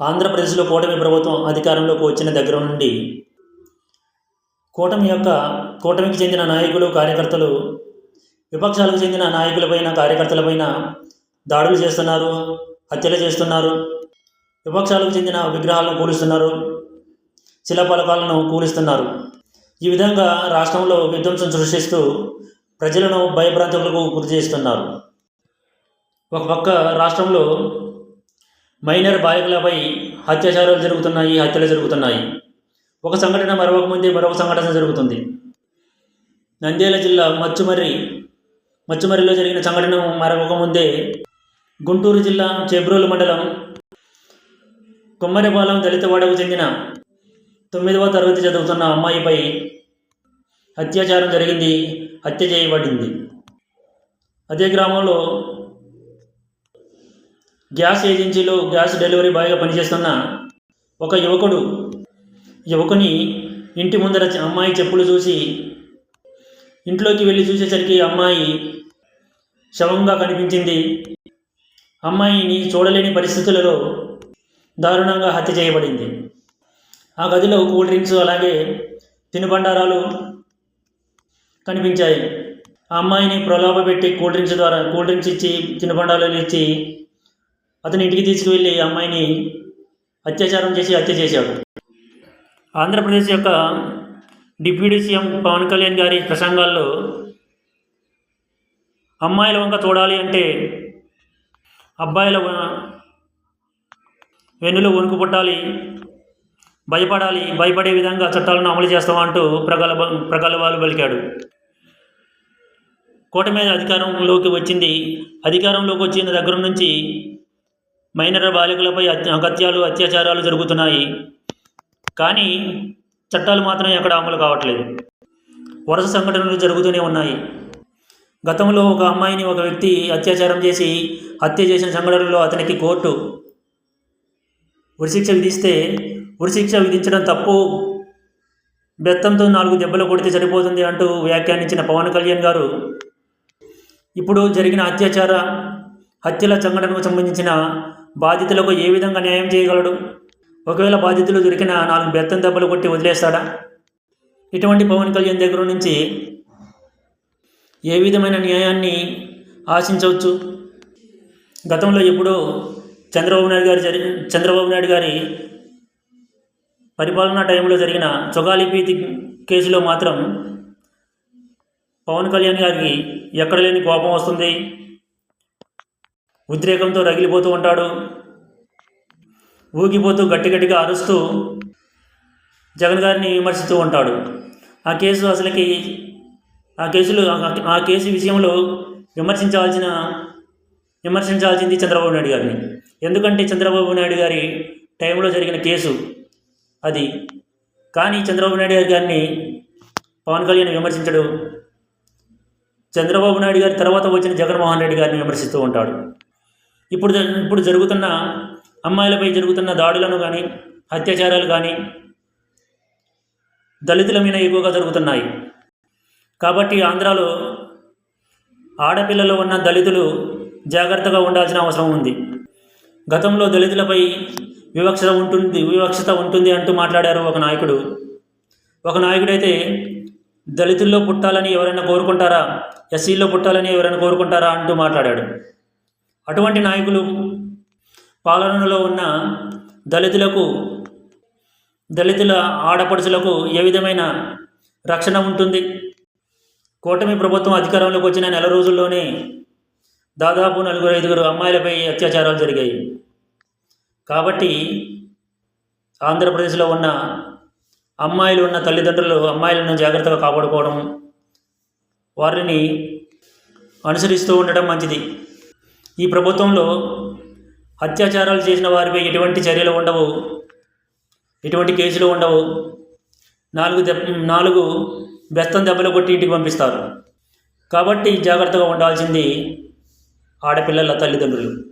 ఆంధ్రప్రదేశ్లో కూటమి ప్రభుత్వం అధికారంలోకి వచ్చిన దగ్గర నుండి కూటమి యొక్క కూటమికి చెందిన నాయకులు కార్యకర్తలు విపక్షాలకు చెందిన నాయకులపైన కార్యకర్తలపైన దాడులు చేస్తున్నారు హత్యలు చేస్తున్నారు విపక్షాలకు చెందిన విగ్రహాలను కూలుస్తున్నారు శిలాపలకాలను కూలిస్తున్నారు. ఈ విధంగా రాష్ట్రంలో విధ్వంసం సృష్టిస్తూ ప్రజలను భయభ్రాంతులకు గురి చేస్తున్నారు. ఒక పక్క రాష్ట్రంలో మైనర్ బాలికలపై అత్యాచారాలు జరుగుతున్నాయి హత్యలు జరుగుతున్నాయి. ఒక సంఘటన మరొక ముందే మరొక సంఘటన జరుగుతుంది. నంద్యాల జిల్లా మచ్చుమర్రి మచ్చుమర్రిలో జరిగిన సంఘటన మరొక ముందే గుంటూరు జిల్లా చెబ్రోలు మండలం కొమ్మరిపాలెం దళితవాడకు చెందిన తొమ్మిదవ తరగతి చదువుతున్న అమ్మాయిపై అత్యాచారం జరిగింది హత్య చేయబడింది. అదే గ్రామంలో గ్యాస్ ఏజెన్సీలో గ్యాస్ డెలివరీ బాయ్గా పనిచేస్తున్న ఒక యువకుడు. యువకుని ఇంటి ముందర అమ్మాయి చెప్పులు చూసి ఇంట్లోకి వెళ్ళి చూసేసరికి అమ్మాయి శవంగా కనిపించింది. అమ్మాయిని చూడలేని పరిస్థితులలో దారుణంగా హత్య చేయబడింది. ఆ గదిలో కూల్ డ్రింక్స్ అలాగే తినుబండారాలు కనిపించాయి. ఆ అమ్మాయిని ప్రలోభపెట్టి కూల్ డ్రింక్స్ ద్వారా కూల్ డ్రింక్స్ ఇచ్చి తినుబండారాలు ఇచ్చి అతను ఇంటికి తీసుకువెళ్ళి అమ్మాయిని అత్యాచారం చేసి హత్య చేశాడు. ఆంధ్రప్రదేశ్ యొక్క డిప్యూటీ సీఎం పవన్ కళ్యాణ్ గారి ప్రసంగాల్లో అమ్మాయిల వంక చూడాలి అంటే అబ్బాయిల వ- వెన్నులో వణుకు పుట్టాలి భయపడాలి భయపడే విధంగా చట్టాలను అమలు చేస్తామంటూ ప్రగల్భ ప్రగల్భాలు పలికాడు. కూటమి అధికారంలోకి వచ్చింది. అధికారంలోకి వచ్చిన దగ్గర నుంచి మైనర్ బాలికలపై అగత్యాలు అత్యాచారాలు జరుగుతున్నాయి. కానీ చట్టాలు మాత్రం ఎక్కడ అమలు కావట్లేదు. వరుస సంఘటనలు జరుగుతూనే ఉన్నాయి. గతంలో ఒక అమ్మాయిని ఒక వ్యక్తి అత్యాచారం చేసి హత్య చేసిన సంఘటనలో అతనికి కోర్టు ఉరిశిక్ష విధిస్తే ఉరిశిక్ష విధించడం తప్పు. బెత్తంతో నాలుగు దెబ్బలు కొడితే సరిపోతుంది అంటూ వ్యాఖ్యానించిన పవన్ కళ్యాణ్ గారు ఇప్పుడు జరిగిన అత్యాచార హత్యల సంఘటనకు సంబంధించిన బాధితులకు ఏ విధంగా న్యాయం చేయగలడు? ఒకవేళ బాధితులు దొరికిన నాలుగు బెత్తం దెబ్బలు కొట్టి వదిలేస్తాడా? ఇటువంటి పవన్ కళ్యాణ్ దగ్గర నుంచి ఏ విధమైన న్యాయాన్ని ఆశించవచ్చు? గతంలో ఎప్పుడో చంద్రబాబు నాయుడు గారి జరి చంద్రబాబు నాయుడు గారి పరిపాలనా టైంలో జరిగిన చొగాలిపీతి కేసులో మాత్రం పవన్ కళ్యాణ్ గారికి ఎక్కడ లేని కోపం వస్తుంది? ఉద్రేకంతో రగిలిపోతూ ఉంటాడు. ఊగిపోతూ గట్టి గట్టిగా అరుస్తూ జగన్ గారిని విమర్శిస్తూ ఉంటాడు. ఆ కేసు అసలుకి ఆ కేసులో ఆ- ఆ కేసు విషయంలో విమర్శించాల్సిన విమర్శించాల్సింది చంద్రబాబు నాయుడు గారిని. ఎందుకంటే చంద్రబాబు నాయుడు గారి టైంలో జరిగిన కేసు అది. కానీ చంద్రబాబు నాయుడు గారి గారిని పవన్ కళ్యాణ్ విమర్శించడు. చంద్రబాబు నాయుడు గారి తర్వాత వచ్చిన జగన్మోహన్ రెడ్డి గారిని విమర్శిస్తూ ఉంటాడు. ఇప్పుడు జ- ఇప్పుడు జరుగుతున్న అమ్మాయిలపై జరుగుతున్న దాడులను కానీ అత్యాచారాలు కానీ దళితుల మీద ఎక్కువగా జరుగుతున్నాయి. కాబట్టి ఆంధ్రాలో ఆడపిల్లలు ఉన్న దళితులు జాగ్రత్తగా ఉండాల్సిన అవసరం ఉంది. గతంలో దళితులపై వివక్షత ఉంటుంది వివక్షత ఉంటుంది అంటూ మాట్లాడారు ఒక నాయకుడు. ఒక నాయకుడైతే దళితుల్లో పుట్టాలని ఎవరైనా కోరుకుంటారా? ఎస్సీల్లో పుట్టాలని ఎవరైనా కోరుకుంటారా? అంటూ మాట్లాడాడు. అటువంటి నాయకులు పాలనలో ఉన్న దళితులకు దళితుల ఆడపడుచులకు ఏ విధమైన రక్షణ ఉంటుంది? కూటమి ప్రభుత్వం అధికారంలోకి వచ్చిన నెల రోజుల్లోనే దాదాపు నలుగురు ఐదుగురు అమ్మాయిలపై అత్యాచారాలు జరిగాయి. కాబట్టి ఆంధ్రప్రదేశ్లో ఉన్న అమ్మాయిలు ఉన్న తల్లిదండ్రులు అమ్మాయిలను జాగ్రత్తగా కాపాడుకోవడం వారిని అనుసరిస్తూ ఉండటం మంచిది. ఈ ప్రభుత్వంలో అత్యాచారాలు చేసిన వారిపై ఎటువంటి చర్యలు ఉండవు. ఎటువంటి కేసులు ఉండవు. నాలుగు దెబ్బ నాలుగు బెస్తం దెబ్బలు కొట్టి ఇంటికి పంపిస్తారు. కాబట్టి జాగ్రత్తగా ఉండాల్సింది ఆడపిల్లల తల్లిదండ్రులు.